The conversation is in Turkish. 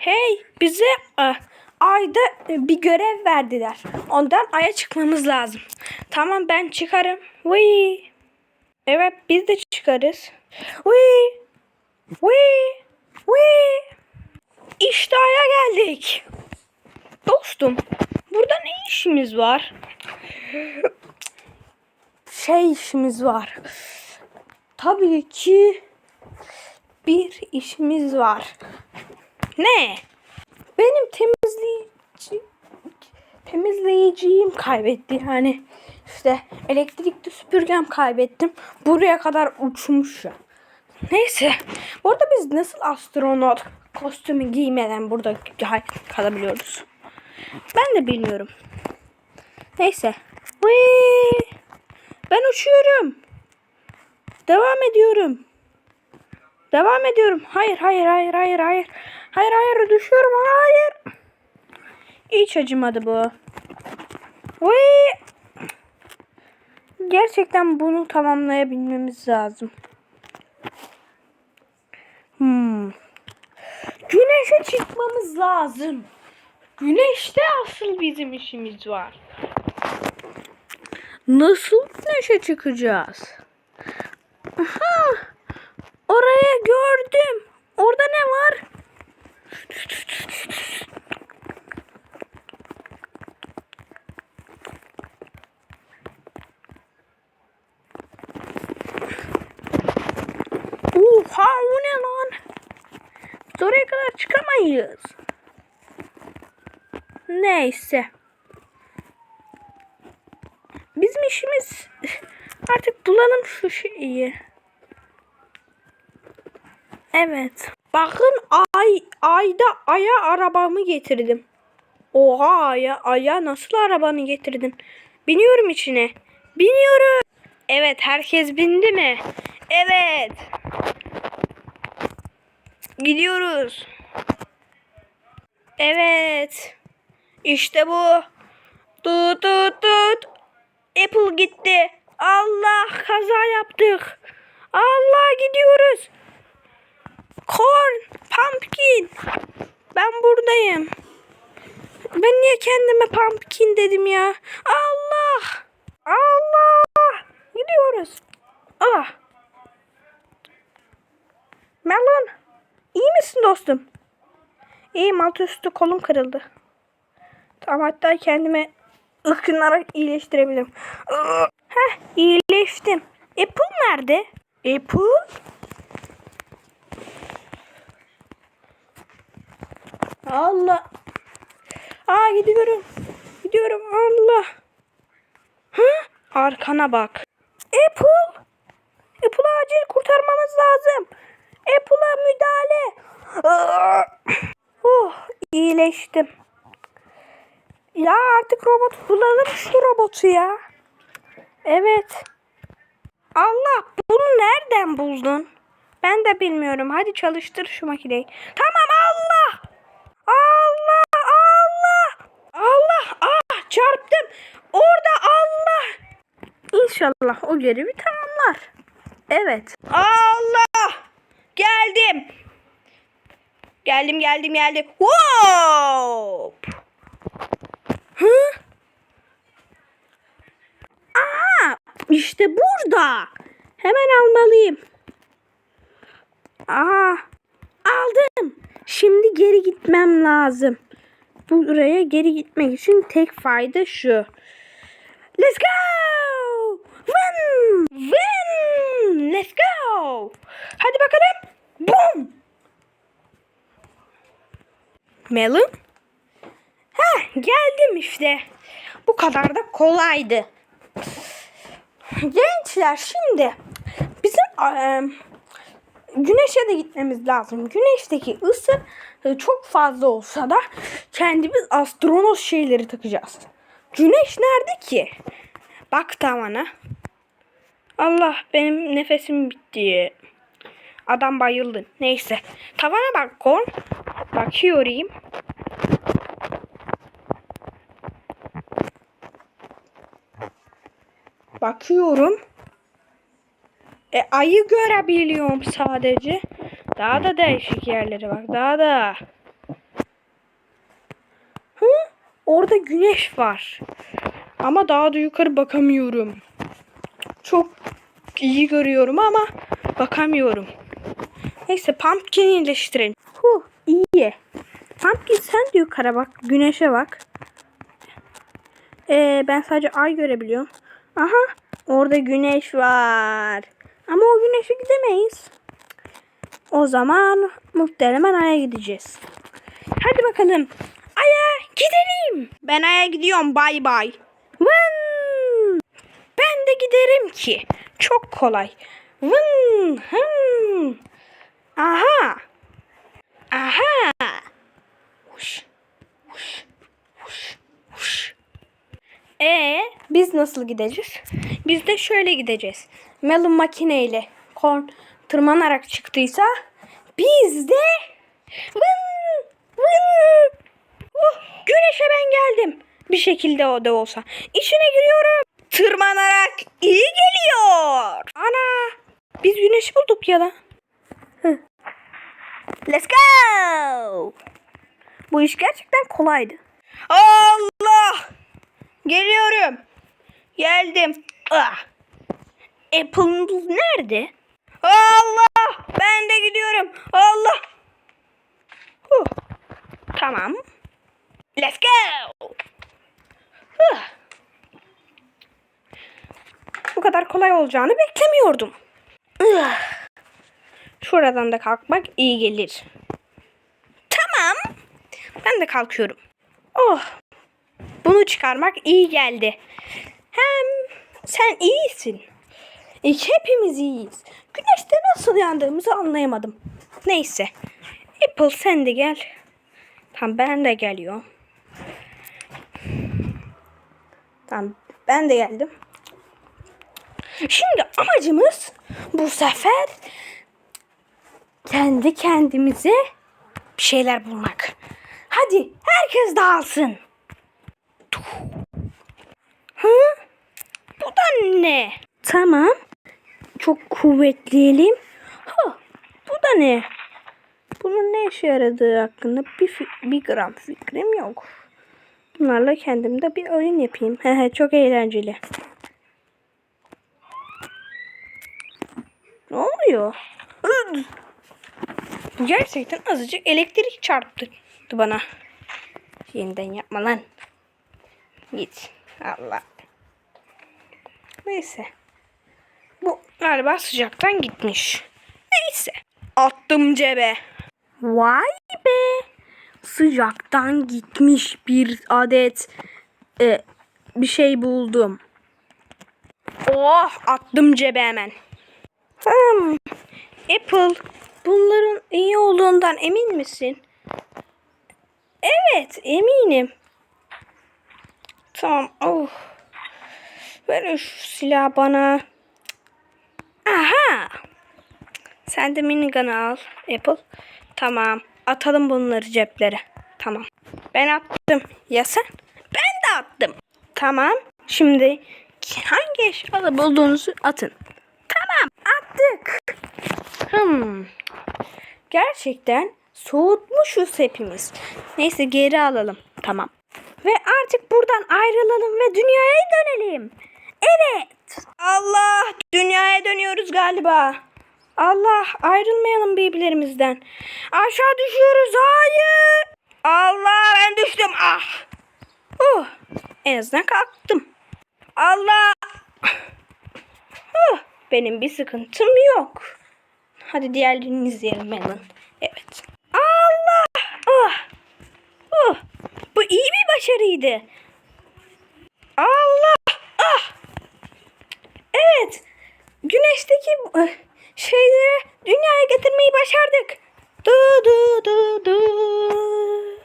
Hey bize e, ayda e, bir görev verdiler. Ondan aya çıkmamız lazım. Tamam ben çıkarım. Vıy. Evet biz de çıkarız. Vıy. Vıy. Vıy. İşte aya geldik. Dostum burada ne işimiz var? Şey işimiz var. Tabii ki bir işimiz var. Ne? Benim temizleyici temizleyiciyim kaybetti yani. işte elektrikli süpürgem kaybettim. Buraya kadar uçmuş ya. Neyse. Bu arada biz nasıl astronot kostümü giymeden burada kalabiliyoruz? Ben de bilmiyorum. Neyse. Vıy! Ben uçuyorum. Devam ediyorum. Devam ediyorum. Hayır, hayır, hayır, hayır, hayır. Hayır, hayır, düşüyorum. Hayır. Hiç acımadı bu. Vay. Gerçekten bunu tamamlayabilmemiz lazım. Hmm. Güneşe çıkmamız lazım. Güneşte asıl bizim işimiz var. Nasıl güneşe çıkacağız? Aha! Oraya gördüm. Orada ne var? Oha o ne lan? Biz oraya kadar çıkamayız. Neyse. Bizim işimiz artık bulalım şu şeyi. Evet. Bakın ay ayda aya arabamı getirdim. Oha aya aya nasıl arabanı getirdin? Biniyorum içine. Biniyorum. Evet herkes bindi mi? Evet. Gidiyoruz. Evet. İşte bu. Tut tut tut. Apple gitti. Allah kaza yaptık. Allah gidiyoruz. Corn, pumpkin. Ben buradayım. Ben niye kendime pumpkin dedim ya? Allah! Allah! Gidiyoruz. Ah! Melon, iyi misin dostum? İyiyim, alt üstü kolum kırıldı. Tamam hatta kendime ıkınarak iyileştirebilirim. Heh, iyileştim. Apple nerede? Apple? Allah. Aa gidiyorum. Gidiyorum Allah. Hı? Arkana bak. Apple. Apple'ı acil kurtarmamız lazım. Apple'a müdahale. Oh, iyileştim. Ya artık robot bulalım şu robotu ya. Evet. Allah bunu nereden buldun? Ben de bilmiyorum. Hadi çalıştır şu makineyi. Tamam. Allah Allah. Allah ah çarptım. Orada Allah. İnşallah o görevi tamamlar. Evet. Allah. Geldim. Geldim geldim geldim. Hop. Hı? Aha işte burada. Hemen almalıyım. Aha aldım. Şimdi geri gitmem lazım. Buraya geri gitmek için tek fayda şu. Let's go! Win! Win! Let's go! Hadi bakalım. Boom! Melon? Ha geldim işte. Bu kadar da kolaydı. Gençler şimdi bizim güneşe de gitmemiz lazım. Güneşteki ısı e, çok fazla olsa da kendimiz astronot şeyleri takacağız. Güneş nerede ki? Bak tavana. Allah benim nefesim bitti. Adam bayıldı. Neyse. Tavana bak kon. Bakıyorum. Bakıyorum. E, ayı görebiliyorum sadece. Daha da değişik yerleri var. Daha da. Hı? Orada güneş var. Ama daha da yukarı bakamıyorum. Çok iyi görüyorum ama bakamıyorum. Neyse pumpkin'i iyileştirelim. Huh, iyi. Pumpkin sen de yukarı bak. Güneşe bak. Ee, ben sadece ay görebiliyorum. Aha orada güneş var. Ama o güneşe gidemeyiz. O zaman muhtemelen aya gideceğiz. Hadi bakalım. Aya gidelim. Ben aya gidiyorum. Bay bay. Vın. Ben de giderim ki. Çok kolay. Vın. Hın. Aha. Aha. Huş. Huş. Huş. Huş. E biz nasıl gideceğiz? Biz de şöyle gideceğiz. Melon makineyle korn tırmanarak çıktıysa biz de vın, vın. Oh, güneşe ben geldim. Bir şekilde o da olsa. İçine giriyorum. Tırmanarak iyi geliyor. Ana biz güneşi bulduk ya da. Let's go. Bu iş gerçekten kolaydı. Allah! Geliyorum. Geldim. Ah. Apple'ın nerede? Allah! Ben de gidiyorum. Allah! Huh. Tamam. Let's go. Huh. Bu kadar kolay olacağını beklemiyordum. Ah. Şuradan da kalkmak iyi gelir. Tamam. Ben de kalkıyorum. Oh. Bunu çıkarmak iyi geldi. Hem sen iyisin. E, hepimiz iyiyiz. Güneşte nasıl yandığımızı anlayamadım. Neyse. Apple sen de gel. Tamam ben de geliyorum. Tamam ben de geldim. Şimdi amacımız bu sefer kendi kendimize bir şeyler bulmak. Hadi herkes dağılsın. Hı? Da ne? Tamam. Çok kuvvetleyelim. Ha, bu da ne? Bunun ne işe yaradığı hakkında bir, bir gram fikrim yok. Bunlarla kendimde bir oyun yapayım. Çok eğlenceli. Ne oluyor? Gerçekten azıcık elektrik çarptı bana. Yeniden yapma lan. Git. Allah. Neyse. Bu galiba sıcaktan gitmiş. Neyse. Attım cebe. Vay be. Sıcaktan gitmiş bir adet e, bir şey buldum. Oh attım cebe hemen. Hmm. Apple bunların iyi olduğundan emin misin? Evet eminim. Tamam. Oh. Ver şu silahı bana. Aha. Sen de minigun'ı al Apple. Tamam. Atalım bunları ceplere. Tamam. Ben attım. Ya sen? Ben de attım. Tamam. Şimdi hangi eşyalı bulduğunuzu atın. Tamam. Attık. Hmm. Gerçekten soğutmuşuz hepimiz. Neyse geri alalım. Tamam. Ve artık buradan ayrılalım ve dünyaya dönelim. Evet. Allah dünyaya dönüyoruz galiba. Allah ayrılmayalım birbirlerimizden. Aşağı düşüyoruz. Hayır. Allah ben düştüm. Ah. Uh, en azından kalktım. Allah. Uh, benim bir sıkıntım yok. Hadi diğerlerini izleyelim Melon. Evet. Allah. Ah. Uh, bu iyi bir başarıydı. Allah. Ah. Evet. Güneşteki eh, şeyleri dünyaya getirmeyi başardık. Du du du du.